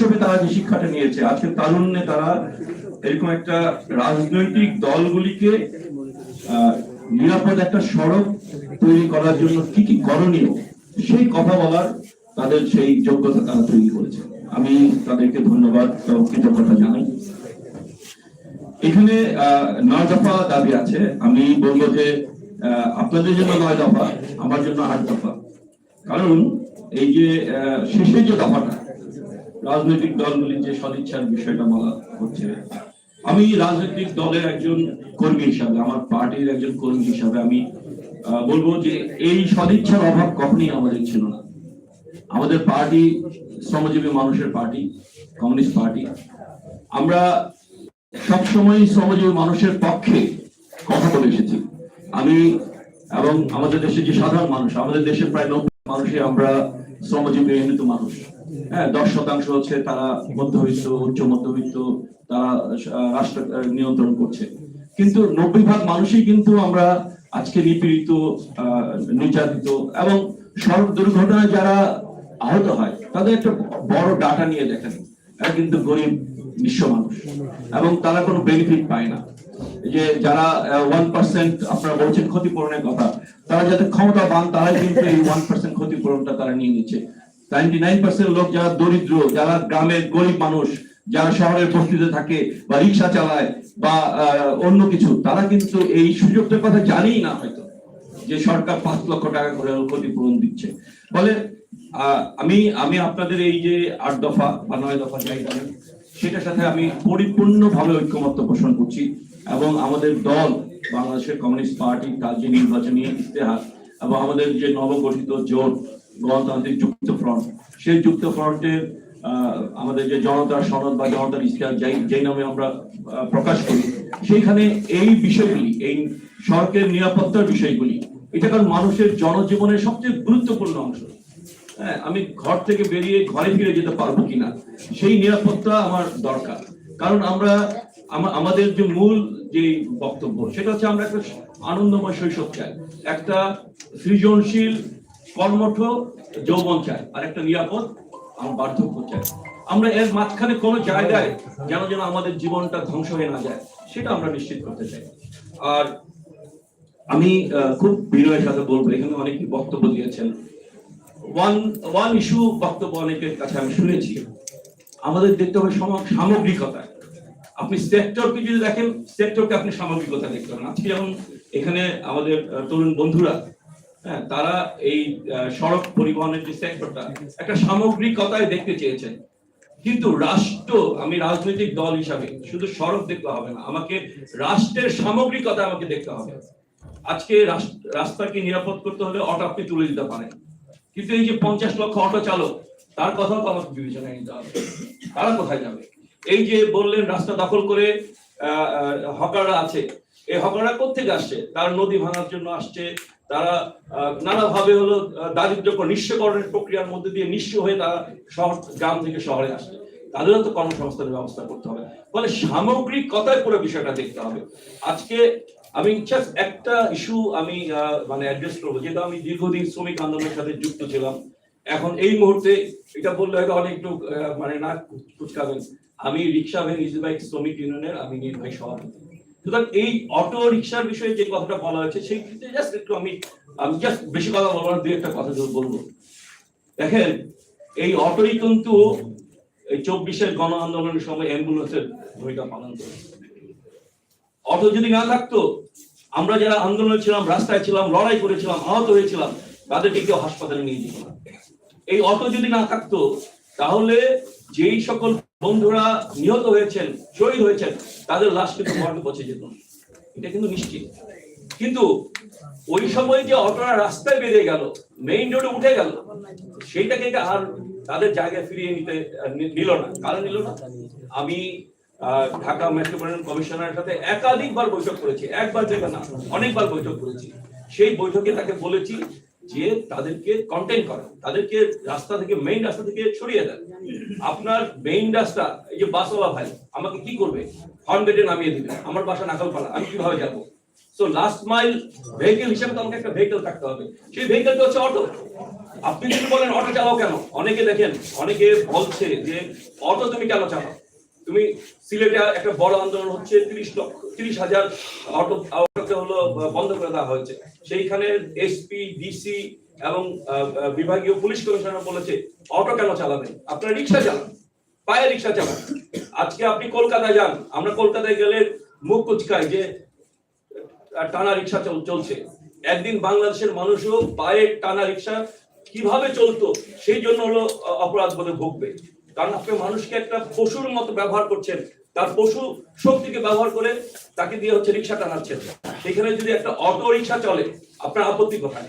শৈশবে তারা যে শিক্ষাটা নিয়েছে আজকে তারুণ্যে তারা এরকম একটা রাজনৈতিক দলগুলিকে নিরাপদ একটা সড়ক তৈরি করার জন্য কি কি করণীয় সেই কথা বলার তাদের সেই যোগ্যতা তারা তৈরি করেছে। আমি তাদেরকে ধন্যবাদ কৃতজ্ঞতা জানাই। এখানে আহ, দফা দাবি আছে। আমি বলব যে আপনাদের জন্য নয় দফা আমার জন্য আট দফা। কারণ এই যে শেষের যে দফাটা রাজনৈতিক দলগুলির যে সদিচ্ছার বিষয়টা বলা হচ্ছে, আমি রাজনৈতিক দলের একজন কর্মী হিসাবে, আমার পার্টির একজন কর্মী হিসাবে আমি বলব যে এই সদিচ্ছার অভাব কখনই আমাদের ছিল না। আমাদের পার্টি শ্রমজীবী মানুষের পার্টি, কমিউনিস্ট পার্টি। আমরা সবসময় শ্রমজীবী মানুষের পক্ষে কথা বলে এসেছি। আমি এবং আমাদের দেশের যে সাধারণ মানুষ, আমাদের দেশের প্রায় নব্বই মানুষই আমরা শ্রমজীবী এমনিত মানুষ। হ্যাঁ দশ শতাংশ হচ্ছে তারা মধ্যবিত্ত, উচ্চ মধ্যবিত্ত, তারা রাষ্ট্র নিয়ন্ত্রণ করছে। কিন্তু নব্বই ভাগ মানুষই কিন্তু আমরা আজকে নিপীড়িত নির্যাতিত এবং সড়ক দুর্ঘটনায় যারা আহত হয়, তাদের একটা বড় ডাটা নিয়ে দেখেন। কিন্তু গরিব বিশ্ব মানুষ। এবং তারা কোনো বেনিফিট পায় না। যে যারা ওয়ান পার্সেন্ট আপনারা বলছেন ক্ষতিপূরণের কথা, তারা যাতে ক্ষমতা পান, তারাই কিন্তু এই ওয়ান পার্সেন্ট ক্ষতিপূরণটা তারা নিয়ে নিচ্ছে। নাইনটি নাইন পার্সেন্ট লোক যারা দরিদ্র, যারা গ্রামের গরিব মানুষ, যারা শহরের বস্তিতে থাকে বা রিক্সা চালায় বা অন্য কিছু, তারা কিন্তু এই সুযোগটার কথা জানেই না হয়তো, যে সরকার পাঁচ লক্ষ টাকা করে ক্ষতিপূরণ দিচ্ছে। ফলে আমি আমি আপনাদের এই যে আট দফা বা নয় দফা যাই সেটার সাথে আমি পরিপূর্ণভাবে ঐক্যমত্য পোষণ করছি। এবং আমাদের দল বাংলাদেশের কমিউনিস্ট পার্টি তার যে নির্বাচনী ইস্তেহার এবং আমাদের যে নবগঠিত জোট গণতান্ত্রিক যুক্ত ফ্রন্ট, সেই যুক্ত ফ্রন্টের আমাদের যে জনতার সনদ বা জনতার ইস্তেহার যাই, যেই নামে আমরা প্রকাশ করি, সেইখানে এই বিষয়গুলি, এই সড়কের নিরাপত্তার বিষয়গুলি, এটা কারণ মানুষের জনজীবনের সবচেয়ে গুরুত্বপূর্ণ অংশ। হ্যাঁ আমি ঘর থেকে বেরিয়ে ঘরে ফিরে যেতে পারব কিনা, সেই নিরাপত্তা আমার দরকার। কারণ আমরা আমাদের যে মূল যে বক্তব্য, সেটা হচ্ছে আমরা একটা আনন্দময় শৈশব চাই। একটা সৃজনশীল কর্মঠ যৌবন চাই, আর একটা নিরাপদ আমার বার্ধক্য চাই। আমরা এর মাঝখানে কোনো জায়গায় যেন যেন আমাদের জীবনটা ধ্বংস হয়ে না যায়, সেটা আমরা নিশ্চিত করতে চাই। আর আমি খুব বিনয়ের সাথে বলব, এখানে অনেকেই বক্তব্য দিয়েছেন। ওয়ান ওয়ান ইস্যু বক্তব্য অনেকের কাছে আমি শুনেছি। আমাদের দেখতে হবে সম- সামগ্রিকতা। আপনি সেক্টরকে যদি দেখেন সেক্টরকে আপনি সামগ্রিকতা দেখতে হবে আজকে যেমন এখানে আমাদের তরুণ বন্ধুরা হ্যাঁ তারা এই সড়ক পরিবহনের যে সেক্টরটা একটা সামগ্রিকতায় দেখতে চেয়েছেন। কিন্তু রাষ্ট্র, আমি রাজনৈতিক দল হিসাবে, শুধু সড়ক দেখতে হবে না, আমাকে রাষ্ট্রের সামগ্রিকতা আমাকে দেখতে হবে। আজকে রাস- রাস্তাকে নিরাপদ করতে হলে অটো আপনি তুলে দিতে পারেন। কিন্তু এই যে পঞ্চাশ লক্ষ অটো চালক তার কথাও তো আমাকে বিবেচনায় নিতে হবে। তারা কোথায় যাবে? এই যে বললেন রাস্তা দখল করে হকাররা আছে। এই হকাররা কোথেকে আসছে? তার নদী ভাঙার জন্য আসছে। তারা নানাভাবে হলো আহ, দারিদ্র্য নিঃস্বকরণের প্রক্রিয়ার মধ্যে দিয়ে নিঃস্ব হয়ে তারা শহর গ্রাম থেকে শহরে আসছে। তাদেরও তো কর্মসংস্থানের ব্যবস্থা করতে হবে। ফলে সামগ্রিক কথায় পুরো বিষয়টা দেখতে হবে। আজকে আমি জাস্ট একটা ইস্যু আমি মানে অ্যাড্রেস করব যেটা আমি দীর্ঘদিন শ্রমিক আন্দোলনের সাথে যুক্ত ছিলাম। এখন এই মুহূর্তে এটা বললে হয়তো অনেক লোক মানে না কুচকাবেন। আমি রিক্সা ভ্যান ইজি বাইক শ্রমিক ইউনিয়নের, আমি নির্বাহী সভাপতি সুতরাং এই অটো রিক্সার বিষয়ে যে কথাটা বলা হয়েছে, সেই ক্ষেত্রে জাস্ট একটু আমি আমি জাস্ট বেশি কথা বলব না, দুই একটা কথা যদি বলব। দেখেন, এই অটোই কিন্তু এই চব্বিশের গণ আন্দোলনের সময় অ্যাম্বুলেন্সের ভূমিকা পালন করেছে। অটো যদি না থাকতো, আমরা যারা আন্দোলনে ছিলাম, রাস্তায় ছিলাম, লড়াই করেছিলাম, আহত হয়েছিলাম, তাদেরকে কেউ হাসপাতালে নিয়ে যেত না। এই অটো যদি না থাকতো, তাহলে যেই সকল বন্ধুরা নিহত হয়েছেন, শহীদ হয়েছেন, তাদের লাশ কিন্তু মর্গে পৌঁছে যেত। এটা কিন্তু নিশ্চিত। কিন্তু ওই সময় যে অটোরা রাস্তায় বেরিয়ে গেল মেইন রোডে উঠে গেল, সেইটাকে আর তাদের জায়গায় ফিরিয়ে নিতে নিল না। কারণ নিল না? আমি ঢাকা মেট্রোপলিটন কমিশনারের সাথে একাধিকবার বৈঠক করেছি, একবার থেকে না, অনেকবার বৈঠক করেছি। সেই বৈঠকে তাকে বলেছি যে তাদেরকে কন্টেন্ট করে, তাদেরকে রাস্তা থেকে মেইন রাস্তা থেকে ছড়িয়ে দেন। আপনার মেইন রাস্তা, এই যে বাসওয়ালা ভাই, আমাকে কি করবে? হর্ন গেটে নামিয়ে দিবে। আমার বাসা নাকালপাড়া, আমি কীভাবে যাব? সো লাস্ট মাইল ভেহিকেল হিসেবে তো আমাকে একটা ভেহিকেল থাকতে হবে। সেই ভেহিকেলটা হচ্ছে অটো আপনি যদি বলেন অটো চালাও কেন? অনেকে দেখেন, অনেকে বলছে যে অটো তুমি কেন চালাও? তুমি সিলেটে একটা বড় আন্দোলন হচ্ছে, তিরিশ লক্ষ, তিরিশ হাজার অটো অটোকে হলো বন্ধ করে দেওয়া হয়েছে। সেইখানে এসপি, ডিসি এবং বিভাগীয় পুলিশ কমিশনার বলেছে, অটো কেন চালাবেন? আপনারা রিক্সা চালান, পায়ে রিক্সা চালান। আজকে আপনি কলকাতায় যান, আমরা কলকাতায় গেলে মুখ কুচকাই যে টানা রিক্সা চলছে। একদিন বাংলাদেশের মানুষও পায়ে টানা রিক্সা কীভাবে চলতো, সেই জন্য হলো অপরাধ বলে ভুগবে। কারণ আপনি মানুষকে একটা পশুর মতো ব্যবহার করছেন, তার পশু শক্তিকে ব্যবহার করে তাকে দিয়ে হচ্ছে রিক্সা টানাচ্ছেন। সেখানে যদি একটা অটো রিক্সা চলে, আপনার আপত্তি কোথায়?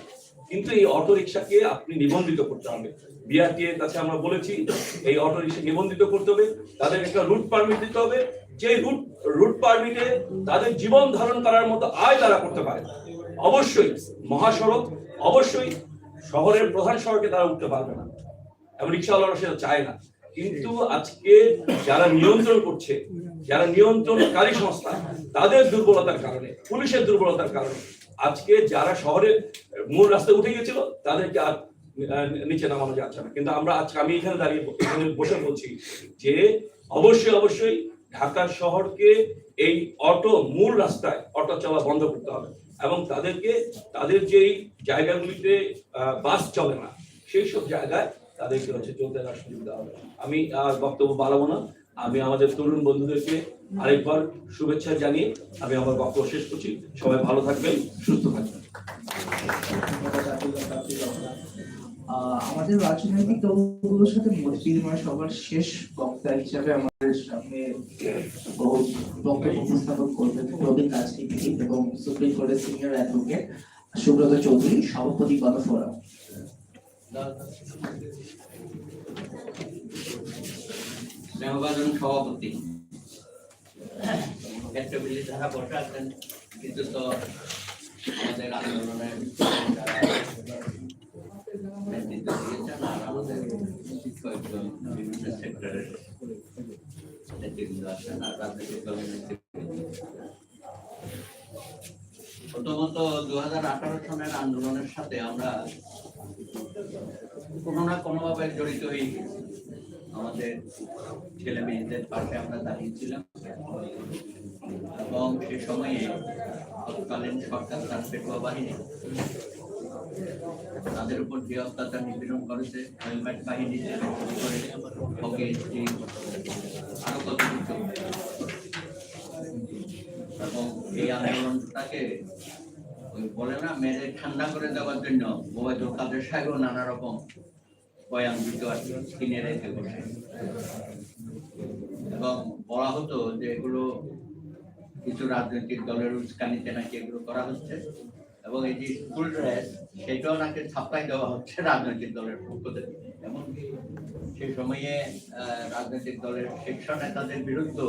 কিন্তু এই অটো রিক্সাকে আপনি নিবন্ধিত করতে হবে। বিআরটি এর কাছে আমরা বলেছি, এই অটো রিক্সা নিবন্ধিত করতে হবে। তাদের একটা রুট পারমিট দিতে হবে। যে রুট রুট পারমিটে তাদের জীবন ধারণ করার মতো আয় তারা করতে পারে। অবশ্যই মহাসড়ক, অবশ্যই শহরের প্রধান সড়কে তারা উঠতে পারবে না। এবং রিক্সাওয়ালারা সেটা চায় না। কিন্তু আজকে যারা নিয়ন্ত্রণ করছে যারা নিয়ন্ত্রণকারী সংস্থা, তাদের দুর্বলতার কারণে, পুলিশের দুর্বলতার কারণে, আজকে যারা শহরের মূল রাস্তায় উঠে গেছিল তাদেরকে আর নিচে নামানো যাচ্ছে না। কিন্তু আমরা আজকে আমি এখানে দাঁড়িয়ে বসে বলছি যে, অবশ্যই অবশ্যই ঢাকা শহরকে এই অটো মূল রাস্তায় অটো চলা বন্ধ করতে হবে এবং তাদেরকে, তাদের যেই জায়গাগুলিতে বাস চলে না, সেই সব জায়গায় তাদেরকে হচ্ছে চলতে সুযোগ দেওয়া হবে। আমি আর বক্তব্য বাড়াবো না। আমি আমাদের তরুণ বন্ধুদেরকে আরেকবার শুভেচ্ছা জানিয়ে আমি আমার বক্তব্য শেষ করছি। সবাই ভালো থাকবেন, সুস্থ থাকবেন। আমাদের রাজনৈতিক দলগুলোর সাথে বিনিময় সবার শেষ বক্তা হিসাবে আমাদের সামনে বক্তব্য উপস্থাপন করবেন প্রবীণ রাজনীতিবিদ এবং সুপ্রিম কোর্টের সিনিয়র অ্যাডভোকেট সুব্রত চৌধুরী, সভাপতি গণফোরাম স্নেহভাজন সভাপতি বিলি ধারা বসে কিন্তু তো আমাদের আন্দোলনের বিভিন্ন সেক্টরের আন্দোলনের সাথে আমরা কোনো না কোনোভাবে জড়িত হয়ে গেছি। আমাদের ছেলে মেয়েদের পাশে আমরা দাঁড়িয়েছিলাম এবং সে সময়ে তৎকালীন সরকার তার পেটুয়া বাহিনী তাদের উপর যে অত্যাচার নিপীড়ন করেছে, হেলমেট বাহিনী আরও কত কিছু। এবং এই আন্দোলনটাকে ওই বলে না, মেরে ঠান্ডা করে দেওয়ার জন্য ওবায়দুল কাদের সাহেবও নানা রকম বয়ান দিত আর কিনে রেখে বসে। এবং বলা হতো যে এগুলো কিছু রাজনৈতিক দলের উস্কানিতে নাকি এগুলো করা হচ্ছে। এবং এই যে স্কুল ড্রেস সেটাও নাকি ছাপাই দেওয়া হচ্ছে রাজনৈতিক দলের পক্ষ থেকে। এবং সেই সময়ে রাজনৈতিক দলের শীর্ষ নেতাদের বিরুদ্ধে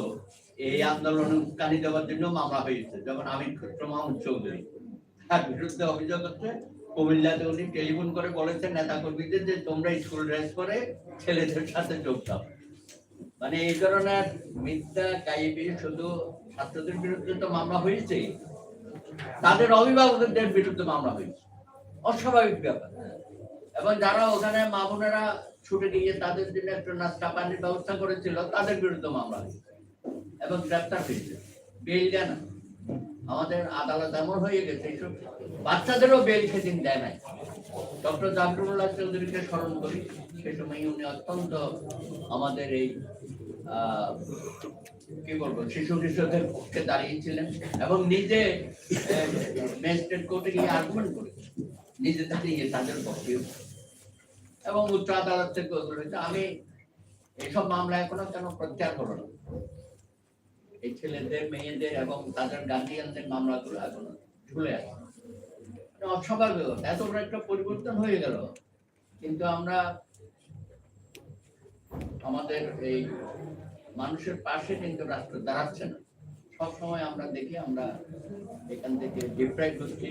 এই আন্দোলনে উস্কানি দেওয়ার জন্য মামলা হয়েছে। যেমন আমির খুসরো মাহমুদ চৌধুরী। তার বিরুদ্ধে অভিযোগ হচ্ছে কুমিল্লাতে উনি টেলিফোন করে বলেছেন নেতা কর্মীদের যে তোমরা স্কুল ড্রেস করে ছেলেদের সাথে যোগ দাও। মানে এই ধরনের মিথ্যা গাইবি শুধু ছাত্রদের বিরুদ্ধে তো মামলা হয়েছে তাদের অভিভাবকদের বিরুদ্ধে মামলা হয়েছে। অস্বাভাবিক ব্যাপার। এবং যারা ওখানে মা বোনেরা ছুটে গিয়ে তাদের জন্য একটা নাস্তা পানির ব্যবস্থা করেছিল, তাদের বিরুদ্ধে মামলা হয়েছে এবং গ্রেপ্তার হয়েছে। বেল আমাদের আদালত এমন হয়ে গেছে, এইসব বাচ্চাদেরও বেল সেদিন দেয় নাই। ডক্টর জাফরুল্লাহ চৌধুরীকে স্মরণ করি, সে সময় উনি অত্যন্ত আমাদের এই কি বলব, শিশু কিশোরদের পক্ষে দাঁড়িয়েছিলেন এবং নিজে ম্যাজিস্ট্রেট কোর্টে গিয়ে আর্গুমেন্ট করে নিজে দাঁড়িয়ে তাদের পক্ষে এবং উচ্চ আদালত থেকে আমি এসব মামলা এখনও কেন প্রত্যাহার করো না? এই ছেলেদের, মেয়েদের এবং তাদের গার্জিয়ানদের মামলাগুলো এখনও ঝুলে আছে। অস্বাভাবিক এত বড় একটা পরিবর্তন হয়ে গেল। কিন্তু আমরা আমাদের এই মানুষের পাশে কিন্তু রাষ্ট্র দাঁড়াচ্ছে না। সবসময় আমরা দেখি, আমরা এখান থেকে হচ্ছি।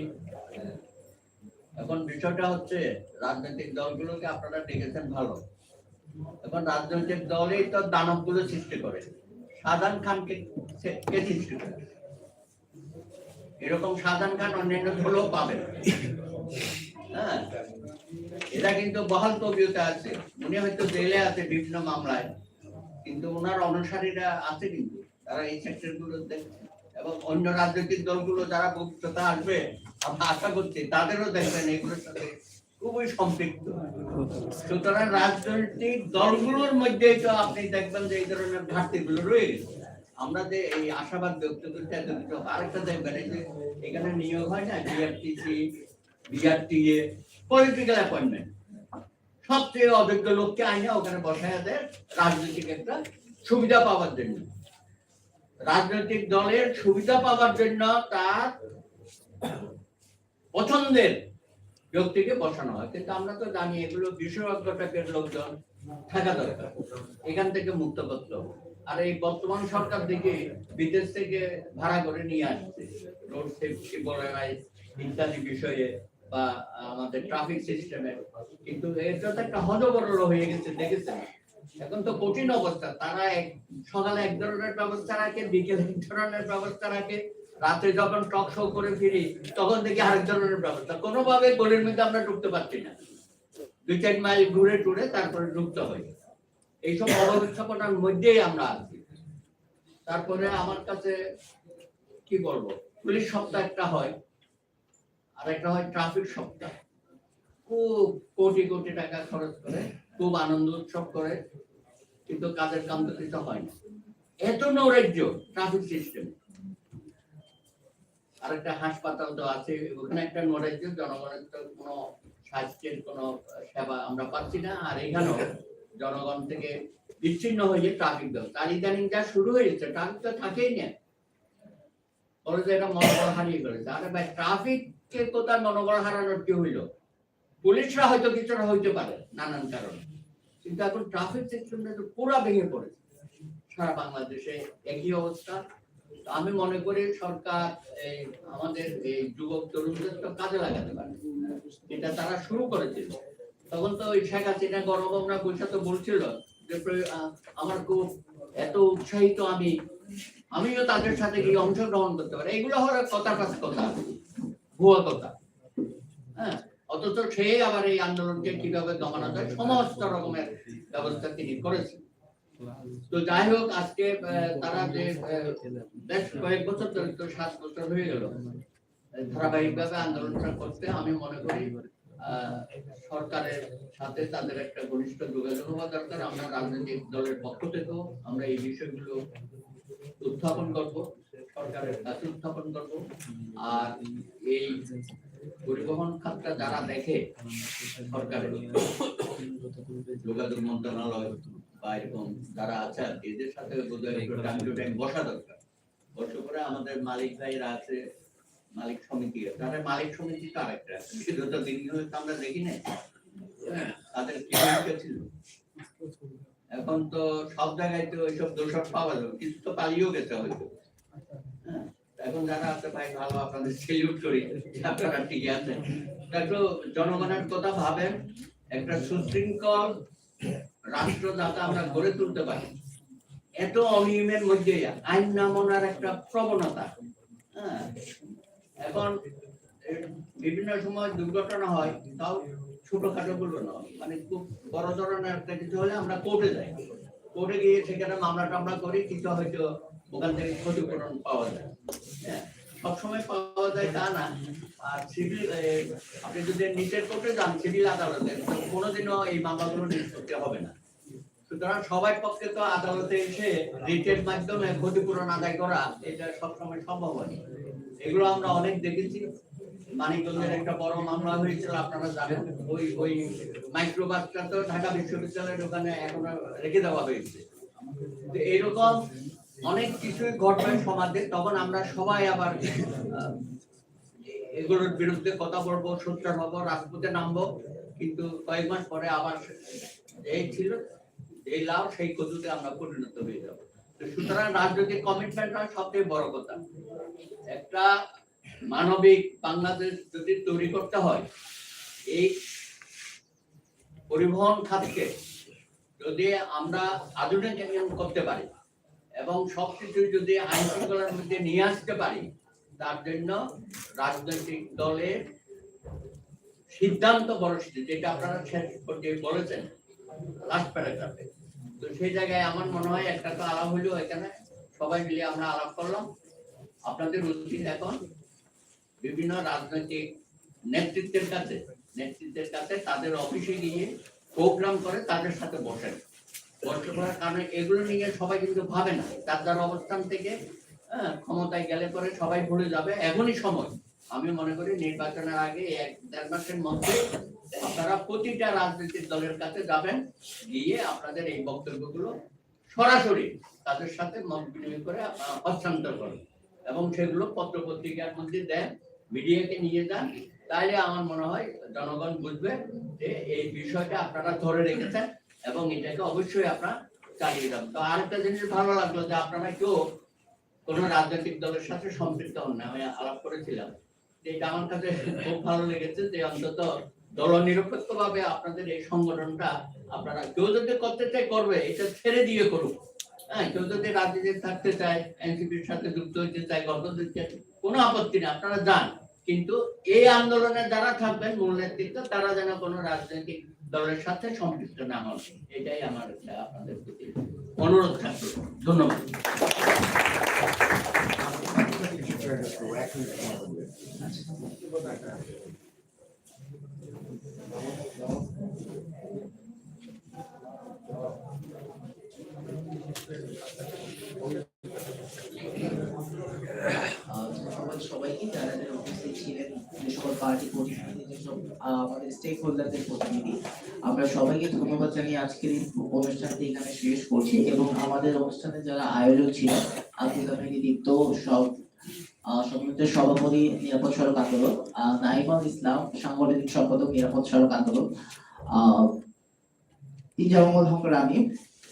এখন বিষয়টা হচ্ছে, রাজনৈতিক দলগুলোকে আপনারা ডেকেছেন ভালো। এখন রাজনৈতিক দলই তো দানবগুলো সৃষ্টি করে। সাধারণ খানকে সৃষ্টি করে? এরকম সাধারণ খান অন্যান্য হলেও পাবেন। হ্যাঁ? এরা কিন্তু বহাল তবিয়তে আছে। উনি হয়তো জেলে আছে বিভিন্ন মামলায়। কিন্তু ওনার অনুসারীরা আছে কিন্তু। তারা এই সেক্টরগুলো দেখছে। এবং অন্য রাজনৈতিক দলগুলো যারা বক্তৃতা আসবে, আমরা আশা করছি তাদেরও দেখবেন এগুলোর সাথে খুবই সম্পৃক্ত। সুতরাং রাজনৈতিক দলগুলোর মধ্যেই তো আপনি দেখবেন যে এই ধরনের ঘাটতিগুলো রয়ে গেছে আমরা যে এই আশাবাদ ব্যক্ত করতে এত কিছু আরেকটা দেখবেন, এই যে এখানে নিয়োগ হয় না বিআরটিসি বিআরটিএ পলিটিক্যাল অ্যাপয়েন্টমেন্ট সবচেয়ে অযোগ্য লোককে আইনে ওখানে বসায় দেয় রাজনৈতিক একটা সুবিধা পাওয়ার জন্য। রাজনৈতিক দলের সুবিধা পাওয়ার জন্য তার পছন্দের ব্যক্তিকে বসানো হয়। কিন্তু আমরা তো জানি এগুলো বিশেষজ্ঞ টাইপের লোকজন থাকা দরকার। এখান থেকে মুক্ত করতে হবে আর এই বর্তমান সরকার থেকে বিদেশ থেকে ভাড়া করে নিয়ে আসছে। রোড সেফটি বলে নাই ইত্যাদি বিষয়ে বা আমাদের ট্রাফিক সিস্টেমে কিন্তু এটা তো একটা হজবরল হয়ে গেছে, দেখেছেন? এখন তো কঠিন অবস্থা। তারা এক, সকালে এক ধরনের ব্যবস্থা রাখে, বিকেলে এক ধরনের ব্যবস্থা রাখে। রাতে যখন টক শো করে ফিরি, তখন দেখি আরেক ধরনের ব্যবস্থা। কোনোভাবে গলির মধ্যে আমরা ঢুকতে পারছি না। দুই চার মাইল ঘুরে টুরে তারপরে ঢুকতে হয়। এইসব অব্যবস্থাপনার মধ্যেই আমরা আছি। তারপরে আমার কাছে কি বলব? পুলিশ সপ্তাহ একটা হয়, আর একটা হয় ট্রাফিক সপ্তাহ। খুব কোটি কোটি টাকা খরচ করে, খুব আনন্দ উৎসব করে, কিন্তু কাজের কাম তো কিছু হয় না। এত নৈরাজ্য ট্রাফিক সিস্টেম। আর একটা হাসপাতাল তো আছে, ওখানে একটা নৈরাজ্য, জনগণের তো কোনো স্বাস্থ্যের কোনো সেবা আমরা পাচ্ছি না, আর এখানেও জনগণ থেকে বিচ্ছিন্ন হয়ে ট্রাফিক ব্যবস্থা আর ইদানিং যা শুরু হয়েছে ট্রাফিক তো থাকেই না। বলে যে এটা মনোবল হারিয়ে ফেলেছে আরে ভাই ট্রাফিককে কোথায় মনোবল হারানোর কি হইল? পুলিশরা হয়তো কিছুটা হইতে পারে, নানান কারণে। কিন্তু এখন ট্রাফিক সিস্টেমটা তো পুরো ভেঙে পড়েছে। সারা বাংলাদেশে একই অবস্থা। আমি মনে করি সরকার, এই আমাদের এই যুবক তরুণদের তো কাজে লাগাতে পারে। যেটা তারা শুরু করেছিল। তখন তো ওই শেখ হাসিনা গণভবনা বৈশা তো বলছিল যে, আমার খুব এত উৎসাহিত আমি। আমিও তাদের সাথে গিয়ে অংশগ্রহণ করতে পারি। এগুলো হলো কথা কাজ কথা, ভুয়া কথা। হ্যাঁ অথচ সে আবার এই আন্দোলনকে কীভাবে দমানো যায় সমস্ত রকমের ব্যবস্থা তিনি করেছেন। তো যাই হোক, আজকে তারা যে বেশ কয়েক বছর ধরে তো সাত বছর হয়ে গেল। ধারাবাহিক ভাবে আন্দোলনটা করতে আমি মনে করি সরকারের সাথে তাদের একটা ঘনিষ্ঠ যোগাযোগ হওয়া দরকার। আমরা রাজনৈতিক দলের পক্ষ থেকেও আমরা এই বিষয়গুলো উত্থাপন করব, সরকারের কাছে উত্থাপন করব। আর এই পরিবহন খাতটা যারা দেখে, সরকারের যোগাযোগ মন্ত্রণালয় বা এরকম যারা আছে এদের সাথে একটু টাইম বসা দরকার। বসে করে আমাদের মালিক ভাইরা আছে মালিক সমিতি তাদের মালিক সমিতি তো আরেকটা বিগত দিনগুলো তো আমরা দেখি না হ্যাঁ, তাদের ছিল? এখন তো সব জায়গায় তো ওইসব দোষক পাওয়া যাবে কিছু তো পালিয়েও গেছে হয়তো। হ্যাঁ, এখন যারা আছে ভাই ভালো আপনাদের সেলিউট করি আপনারা ঠিকই আছেন। একটু জনগণের কথা ভাবেন একটা সুশৃঙ্খল রাষ্ট্র যাতে আমরা গড়ে তুলতে পারি। এত অনিয়মের মধ্যে আইন না মানার একটা প্রবণতা। হ্যাঁ এখন বিভিন্ন সময় দুর্ঘটনা হয়, তাও ছোটখাটো গুলো নয় মানে খুব বড় ধরনের একটা কিছু হলে আমরা কোর্টে যাই। কোর্টে গিয়ে সেখানে মামলা টামলা করি, কিছু হয়তো ওখান থেকে ক্ষতিপূরণ পাওয়া যায়। হ্যাঁ সবসময় পাওয়া যায় তা না। আর সিভিল আপনি যদি নিচের কোর্টে যান সিভিল আদালতে কোনোদিনও এই মামলাগুলো নিষ্পত্তি হবে না। সুতরাং সবার পক্ষে তো আদালতে এসে রিটের মাধ্যমে ক্ষতিপূরণ আদায় করা, এটা সবসময় সম্ভব হয় এগুলো আমরা অনেক দেখেছি। মানিকগঞ্জের একটা বড় মামলা হয়েছিল আপনারা জানেন। ওই ওই মাইক্রোবাসটা তো ঢাকা বিশ্ববিদ্যালয়ের ওখানে এখন রেখে দেওয়া হয়েছে। এরকম অনেক কিছুই ঘটবে সমাজে, তখন আমরা সবাই আবার এগুলোর বিরুদ্ধে কথা বলব, সোচ্চার হব, রাজপথে নামবো। কিন্তু কয়েক মাস পরে আবার এই ছিল, এই লাভ সেই কদুতে আমরা পরিণত হয়ে যাব। সুতরাং রাজনৈতিক কমিটমেন্ট সবচেয়ে বড় কথা। একটা মানবিক বাংলাদেশ যদি তৈরি করতে হয়, এই পরিবহন খাতকে যদি আমরা আধুনিক করতে পারি এবং সবকিছু যদি আইন শৃঙ্খলার মধ্যে নিয়ে আসতে পারি, তার জন্য রাজনৈতিক দলের সিদ্ধান্ত বড় যেটা আপনারা শেষ পর্যায়ে বলেছেন লাস্ট প্যারাগ্রাফে তো সেই জায়গায় আমার মনে হয় একটা তো আলাপ হইল এখানে। সবাই মিলে আমরা আলাপ করলাম। আপনাদের উচিত এখন বিভিন্ন রাজনৈতিক নেতৃত্বের কাছে নেতৃত্বের কাছে তাদের অফিসে গিয়ে প্রোগ্রাম করে তাদের সাথে বসেন। বসে করার কারণে এগুলো নিয়ে সবাই কিন্তু ভাবে না। তার যার অবস্থান থেকে হ্যাঁ, ক্ষমতায় গেলে পরে সবাই ভুলে যাবে। এখনই সময়। আমি মনে করি নির্বাচনের আগে এক দেড় মাসের মধ্যে আপনারা প্রতিটা রাজনৈতিক দলের কাছে যাবেন, গিয়ে আপনাদের এই বক্তব্যগুলো সরাসরি তাদের সাথে মত বিনিময় করে হস্তান্তর করেন। এবং সেগুলো পত্র পত্রিকার মধ্যে দেন, মিডিয়াকে নিয়ে যান। তাহলে আমার মনে হয় জনগণ বুঝবে যে এই বিষয়টা আপনারা ধরে রেখেছেন এবং এটাকে অবশ্যই আপনারা চালিয়ে যান তো আরেকটা জিনিস ভালো লাগল যে আপনারা কেউ কোন রাজনৈতিক দলের সাথে সম্পৃক্ত হন না, আমি আলাপ করেছিলাম। এটা আমার কাছে খুব ভালো লেগেছে যে অন্তত দল নিরপেক্ষ ভাবে আপনাদের এই সংগঠনটা আপনারা কেউ যদি করতে চায় করবে এটা ছেড়ে দিয়ে করুক। হ্যাঁ কেউ যদি রাজনীতি থাকতে চায় এনসিপির সাথে যুক্ত হতে চায় দিতে চায় কোনো আপত্তি নেই আপনারা যান। কিন্তু এই আন্দোলনে যারা থাকবেন মূল নেতৃত্ব তারা যেন কোনো রাজনৈতিক দলের সাথে সম্পৃক্ত না হন। এটাই আমার আপনাদের প্রতি অনুরোধ থাকবে। ধন্যবাদ। আহ, ধন্যবাদ সবাইকে যারা যারা উপস্থিত ছিলেন পার্টি প্রতিনিধি যেসব আমাদের স্টেক হোল্ডারদের প্রতিনিধি আমরা সবাইকে ধন্যবাদ জানিয়ে আজকের অনুষ্ঠানটি এখানে শেষ করছি এবং আমাদের অনুষ্ঠানে যারা আয়োজক ছিলেন, আব্দুল হামিদ দীপ্ত, সব আহ, সভাপতি নিরাপদ সড়ক আন্দোলন নাইমুল ইসলাম সাংগঠনিক সম্পাদক নিরাপদ সড়ক আন্দোলন ইজামুল হক রানী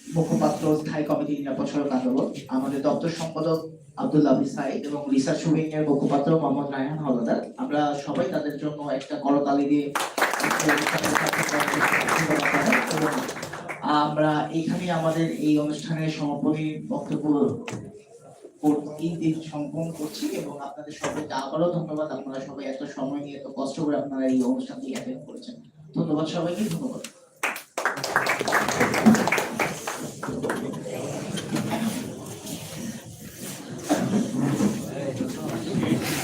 মুখপাত্র স্থায়ী কমিটি নিরাপদ সড়ক আন্দোলন আমাদের দপ্তর সম্পাদক আব্দুল্লাহ আবি এবং রিসার্চ উইং এর মুখপাত্র মোহাম্মদ রায়হান হলদার। আমরা সবাই তাদের জন্য একটা করতালি দিয়ে আমরা এখানে আমাদের এই অনুষ্ঠানের সমাপনী বক্তব্য এই সম্পন্ন করছি এবং আপনাদের সবাইকে আবারও ধন্যবাদ। আপনারা সবাই এত সময় নিয়ে, এত কষ্ট করে আপনারা এই অনুষ্ঠানটি অ্যাটেন্ড করেছেন। ধন্যবাদ সবাইকে, ধন্যবাদ।